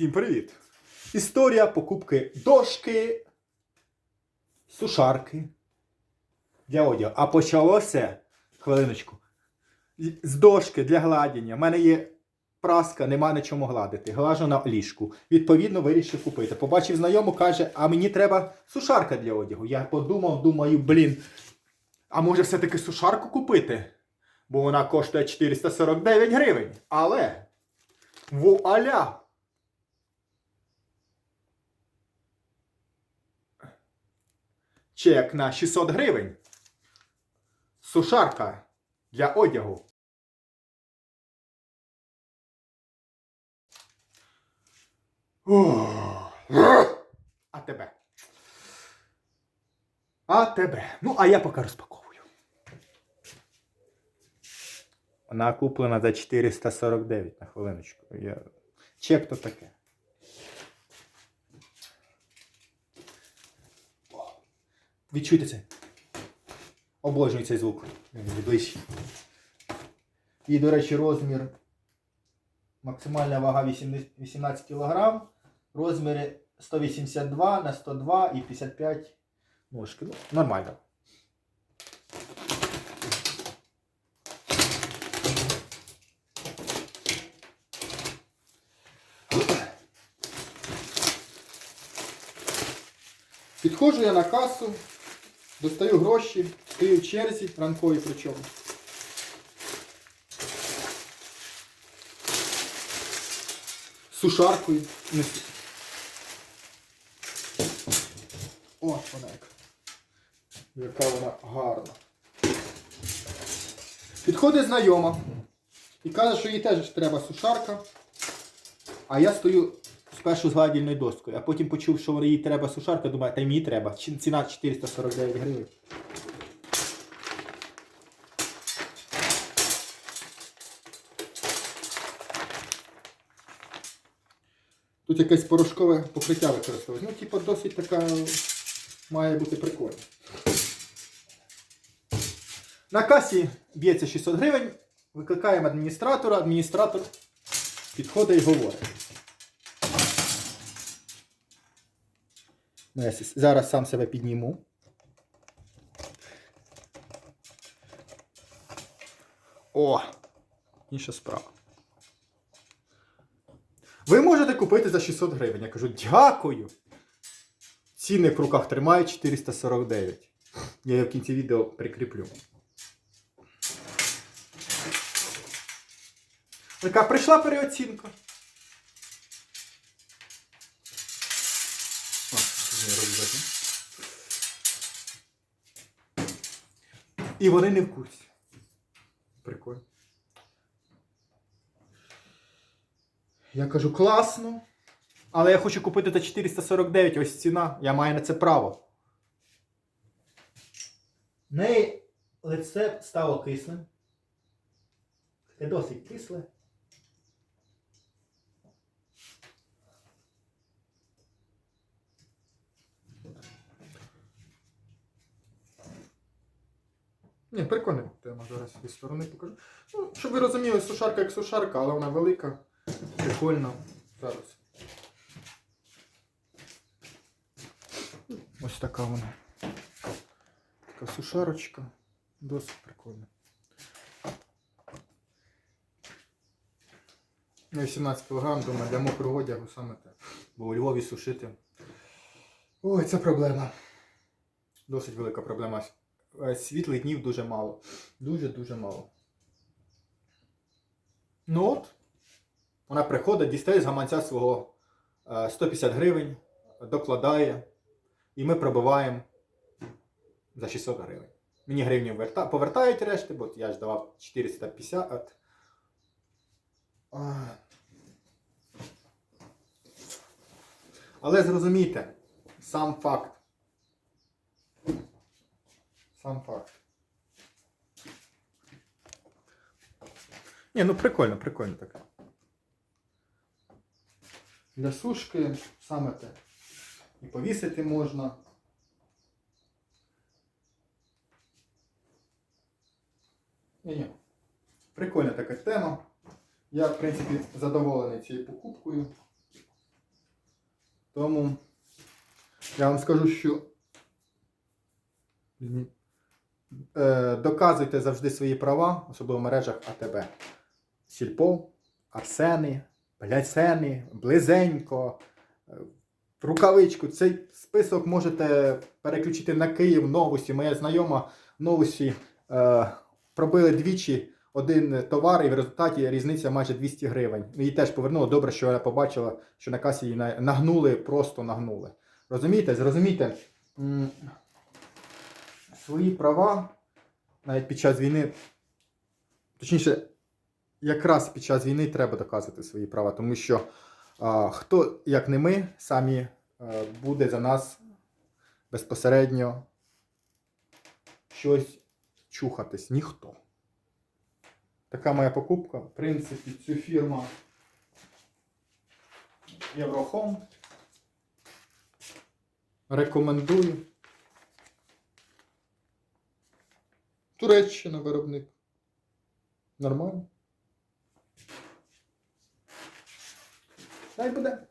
Всім привіт! Історія покупки дошки, сушарки для одягу. А почалося, хвилиночку, з дошки для гладіння. У мене є праска, нема на чому гладити. Глажу на ліжку. Відповідно, вирішив купити. Побачив знайому, каже, а мені треба сушарка для одягу. Я подумав, думаю, блін, а може все-таки сушарку купити? Бо вона коштує 449 гривень. Але вуаля! Чек на 600 гривень. Сушарка для одягу. А тебе. А тебе. Ну, а я поки розпаковую. Вона куплена за 449 на хвилиночку. Я... Чек то таке. Відчуйте це. Обожнюю цей звук. Він ближче. І, до речі, розмір. Максимальна вага 18 18 кг. Розміри 182 на 102 і 55 ножки. Ну, нормально. Підходжу я на касу, достаю гроші, стою черзі, ранковій причому. Сушаркою. Не с- вона яка. Яка вона гарна. Підходить знайома і каже, що їй теж треба сушарка. А я стою спершу з гладільною доскою, а потім почув, що їй треба сушарка, думаю, та й мені треба. Ціна 449 гривень. Тут якесь порошкове покриття використовують. Ну, типу, досить така має бути прикольна. На касі б'ється 600 гривень. Викликаємо адміністратора. Адміністратор підходить і говорить. Ну, я с- зараз сам себе підніму. О! Інша справа. Ви можете купити за 600 гривень. Я кажу, дякую. Цінник в руках тримає 449. Я його в кінці відео прикріплю. Така прийшла переоцінка. І вони не в курсі. Прикольно. Я кажу, класно. Але я хочу купити за 449, ось ціна. Я маю на це право. В неї лице стало кислим. Це досить кисле. Ні, прикольна тема. Зараз зі сторони покажу. Ну, щоб ви розуміли, сушарка як сушарка, але вона велика, прикольна. Зараз. Ось така вона. Така сушарочка. Досить прикольна. На 18 кг, думаю, для мокрого одягу саме те. Бо у Львові сушити. Ой, це проблема. Досить велика проблема. Е, Світлих днів дуже мало. Дуже-дуже мало. Ну от. Вона приходить, дістає з гаманця свого е, 150 гривень, докладає. І ми пробиваємо за 600 гривень. Мені гривню повертають решти, бо я ж давав 450. Але зрозумійте, сам факт. Сам факт. Ні, ну прикольно, прикольно таке. Для сушки саме те. І повісити можна. Ні, ні. Прикольна така тема. Я, в принципі, задоволений цією покупкою. Тому я вам скажу, що доказуйте завжди свої права, особливо в мережах АТБ. Сільпо, Арсени, Блясени, Близенько, е, Рукавичку. Цей список можете переключити на Київ новості. Моя знайома в новості е, пробили двічі один товар, і в результаті різниця майже 200 гривень. Її теж повернуло. Добре, що я побачила, що на касі її нагнули, просто нагнули. Розумієте? Зрозумійте, свої права навіть під час війни, точніше, якраз під час війни треба доказувати свої права, тому що а, хто, як не ми, самі е, буде за нас безпосередньо щось чухатись. Ніхто. Така моя покупка. В принципі, цю фірму Єврохом. Рекомендую. Туреччина виробник. Нормально. Дай буде.